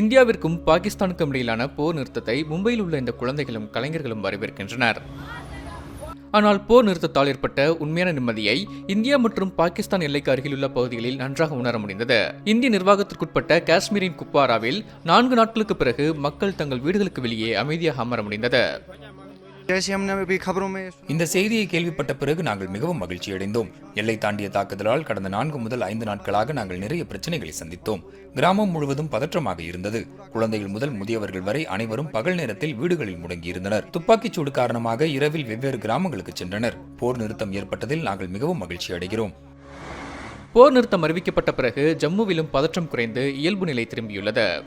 இந்தியாவிற்கும் பாகிஸ்தானுக்கும் இடையிலான போர் நிறுத்தத்தை மும்பையில் உள்ள இந்த குழந்தைகளும் கலைஞர்களும் வரவேற்கின்றனர். ஆனால் போர் நிறுத்தத்தால் ஏற்பட்ட உண்மையான நிம்மதியை இந்தியா மற்றும் பாகிஸ்தான் எல்லைக்கு அருகிலுள்ள பகுதிகளில் நன்றாக உணர முடிந்தது. இந்திய நிர்வாகத்திற்குட்பட்ட காஷ்மீரின் குப்வாராவில் நான்கு நாட்களுக்கு பிறகு மக்கள் தங்கள் வீடுகளுக்கு வெளியே அமைதியாக அமர முடிந்தது. இந்த செய்தியை கேள்விப்பட்ட பிறகு நாங்கள் மிகவும் மகிழ்ச்சி அடைந்தோம் எல்லை தாண்டிய தாக்குதலால் கடந்த நான்கு முதல் ஐந்து நாட்களாக நாங்கள் நிறைய பிரச்சனைகளை சந்தித்தோம். கிராமம் முழுவதும் பதற்றமாக இருந்தது. குழந்தைகள் முதல் முதியவர்கள் வரை அனைவரும் பகல் நேரத்தில் வீடுகளில் முடங்கியிருந்தனர். துப்பாக்கிச் சூடு காரணமாக இரவில் வெவ்வேறு கிராமங்களுக்கு சென்றனர். போர் நிறுத்தம் ஏற்பட்டதில் நாங்கள் மிகவும் மகிழ்ச்சி அடைகிறோம் போர் நிறுத்தம் அறிவிக்கப்பட்ட பிறகு ஜம்முவிலும் பதற்றம் குறைந்து இயல்பு நிலை திரும்பியுள்ளது.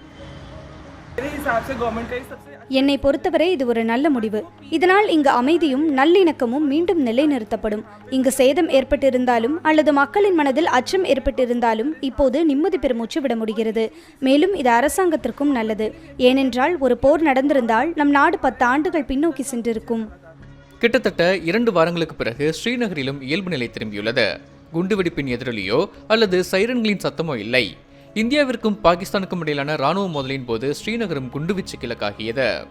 என்னை பொறுத்தவரை இது ஒரு நல்ல முடிவு. இதனால் இங்கு அமைதியும் நல்லிணக்கமும் மீண்டும் நிலைநிறுத்தப்படும். இங்கு சேதம் ஏற்பட்டிருந்தாலும் அல்லது மக்களின் மனதில் அச்சம் ஏற்பட்டிருந்தாலும் இப்போது நிம்மதி பெருமூச்சு விட முடிகிறது. மேலும் இது அரசாங்கத்திற்கும் நல்லது. ஏனென்றால் ஒரு போர் நடந்திருந்தால் நம் நாடு பத்து ஆண்டுகள் பின்னோக்கி சென்றிருக்கும். கிட்டத்தட்ட இரண்டு வாரங்களுக்கு பிறகு ஸ்ரீநகரிலும் இயல்பு நிலை திரும்பியுள்ளது. குண்டுவெடிப்பின் எதிரொலியோ அல்லது சைரன்களின் சத்தமோ இல்லை. இந்தியாவிற்கும் பாகிஸ்தானுக்கும் இடையிலான ராணுவ மோதலின் போது ஸ்ரீநகரும் குண்டுவீச்சு கிழக்காகியது.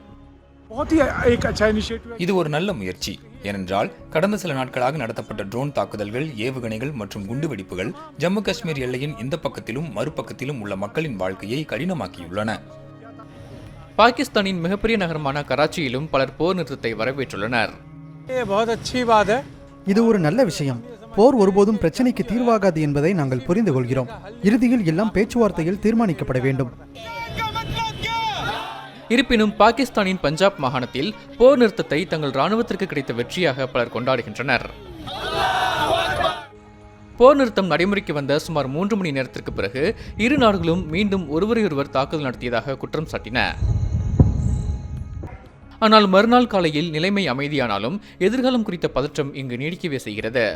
இது ஒரு நல்ல முயற்சி. ஏனென்றால் கடந்த சில நாட்களாக நடத்தப்பட்ட ட்ரோன் தாக்குதல்கள் ஏவுகணைகள் மற்றும் குண்டுவெடிப்புகள் ஜம்மு காஷ்மீர் எல்லையின் இந்த பக்கத்திலும் மறுபக்கத்திலும் உள்ள மக்களின் வாழ்க்கையை கடினமாக்கியுள்ளன. பாகிஸ்தானின் மிகப்பெரிய நகரமான கராச்சியிலும் பலர் போர் நிறுத்தத்தை வரவேற்றுள்ளனர். இது ஒரு நல்ல விஷயம். போர் ஒருபோதும் பிரச்சனைக்கு தீர்வாகாது என்பதை நாங்கள் புரிந்து கொள்கிறோம். இறுதியில் எல்லாம் பேச்சுவார்த்தையில் தீர்மானிக்கப்பட வேண்டும். இருப்பினும் பாகிஸ்தானின் பஞ்சாப் மாகாணத்தில் போர் நிறுத்தத்தை தங்கள் ராணுவத்திற்கு கிடைத்த வெற்றியாக பலர் கொண்டாடுகின்றனர். போர் நிறுத்தம் நடைமுறைக்கு வந்த சுமார் மூன்று மணி நேரத்திற்கு பிறகு இரு நாடுகளும் மீண்டும் ஒருவரையொருவர் தாக்குதல் நடத்தியதாக குற்றம் சாட்டின. ஆனால் மறுநாள் காலையில் நிலைமை அமைதியானாலும் எதிர்காலம் குறித்த பதற்றம் இங்கு நீடிக்கவே செய்கிறது.